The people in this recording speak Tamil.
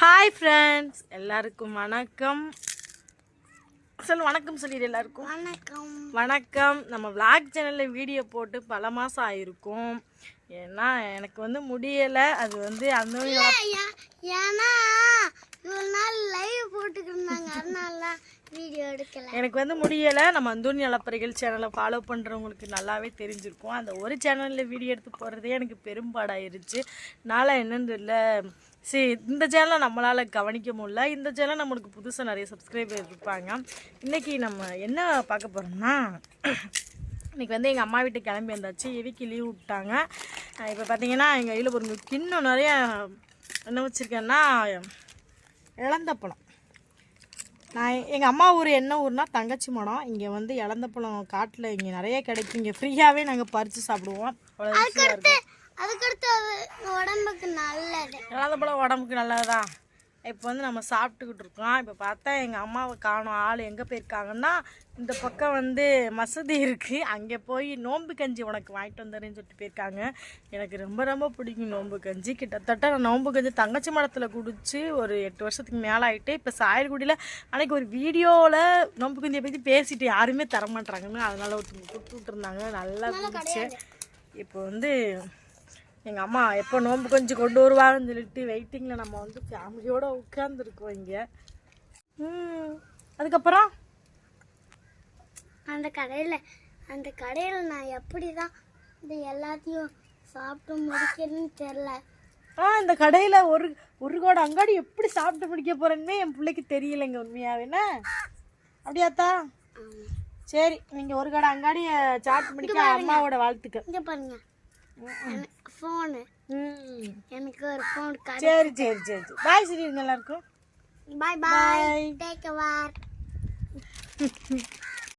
ஹாய் ஃப்ரெண்ட்ஸ் எல்லாருக்கும் வணக்கம். சொல்லு வணக்கம் சொல்லிடு எல்லாருக்கும். வணக்கம். வணக்கம். நம்ம vlog சேனலில் வீடியோ போட்டு பல மாதம் ஆயிருக்கும். ஏன்னா எனக்கு வந்து முடியலை. அது வந்து அந்த ஏ- ஏன்னா இவ்வளவு நாள் லைவ் போட்டுக்கிருந்தாங்க அதனால வீடியோ எடுக்கல எனக்கு வந்து முடியலை. நம்ம அந்தோனி நலப்பறைகள் சேனலை ஃபாலோ பண்ணுறவங்களுக்கு நல்லாவே தெரிஞ்சிருக்கும். அந்த ஒரு சேனலில் வீடியோ எடுத்து போடுறதே எனக்கு பெரும்பாடாயிருச்சு. நாளாக என்னன்னு தெரியல. சரி இந்த சேனலை நம்மளால் கவனிக்க முடியல. இந்த சேனல் நம்மளுக்கு புதுசாக நிறைய சப்ஸ்கிரைபர் இருப்பாங்க. இன்றைக்கி நம்ம என்ன பார்க்க போகிறோம்னா இன்றைக்கி வந்து எங்கள் அம்மா வீட்டுக்கு கிளம்பி வந்தாச்சு. எவிக்கு லீவ் விட்டாங்க? இப்போ பார்த்தீங்கன்னா எங்கள் கையில் ஒரு கிண்ணம் நிறைய என்ன வச்சுருக்கேன்னா பழம் நான் எங்கள் அம்மா ஊர் என்ன ஊர்னா தங்கச்சி மடம். இங்கே வந்து இளந்தப்பழம் காட்டில் இங்கே நிறைய கிடைக்கும். இங்கே ஃப்ரீயாகவே நாங்கள் பறித்து சாப்பிடுவோம். அவ்வளோ அதுக்கடுத்து அது உடம்புக்கு நல்லது. இளந்தப்பழம் உடம்புக்கு நல்லதா இப்போ வந்து நம்ம சாப்பிட்டுக்கிட்டு இருக்கோம். இப்போ பார்த்தா எங்கள் அம்மாவை காணும். ஆள் எங்கே போயிருக்காங்கன்னா இந்த பக்கம் வந்து மசூதி இருக்குது அங்கே போய் நோன்பு கஞ்சி உனக்கு வாங்கிட்டு வந்துடுறேன்னு சொல்லிட்டு போயிருக்காங்க. எனக்கு ரொம்ப ரொம்ப பிடிக்கும் நோன்பு கஞ்சி. கிட்டத்தட்ட நான் நோன்பு கஞ்சி தங்கச்சி மடத்தில் குடிச்சு ஒரு எட்டு வருஷத்துக்கு மேலே ஆகிட்டு இப்போ சாயல்குடியில் அன்னைக்கு ஒரு வீடியோவில் நோன்பு கஞ்சியை பற்றி பேசிட்டு யாருமே தரமாட்டாங்கன்னு அதனால ஒருத்தவங்க கொடுத்து விட்டுருந்தாங்க நல்லா குடிச்சேன் இப்போ வந்து எங்கள் அம்மா எப்போ நோன்பு கொஞ்சம் கொண்டு வருவாங்கன்னு சொல்லிட்டு வெயிட்டிங்கில் நம்ம வந்து ஃபேமிலியோடு உட்காந்துருக்கோம் இங்கே. அதுக்கப்புறம்? அந்த கடையில் அந்த கடையில் நான் எப்படி தான் இது எல்லாத்தையும் சாப்பிட்டு முடிக்கிறேன்னு தெரில ஆ இந்த கடையில் ஒரு ஒரு கோடை அங்காடி எப்படி சாப்பிட்டு முடிக்க போகிறேன்னே என் பிள்ளைக்கு தெரியலைங்க உண்மையாவேண்ணே அப்படியாத்தா? சரி நீங்கள் ஒரு கடை அங்காடியை சாப்பிட்டு முடிக்க அம்மாவோட வாழ்த்துக்கள். இங்கே பாருங்க. ஃபோனு எனக்கு ஒரு ஃபோன் சரி சரி சரி பாய் சொல்லிடுங்க எல்லாருக்கும் பாய் பாய். Take care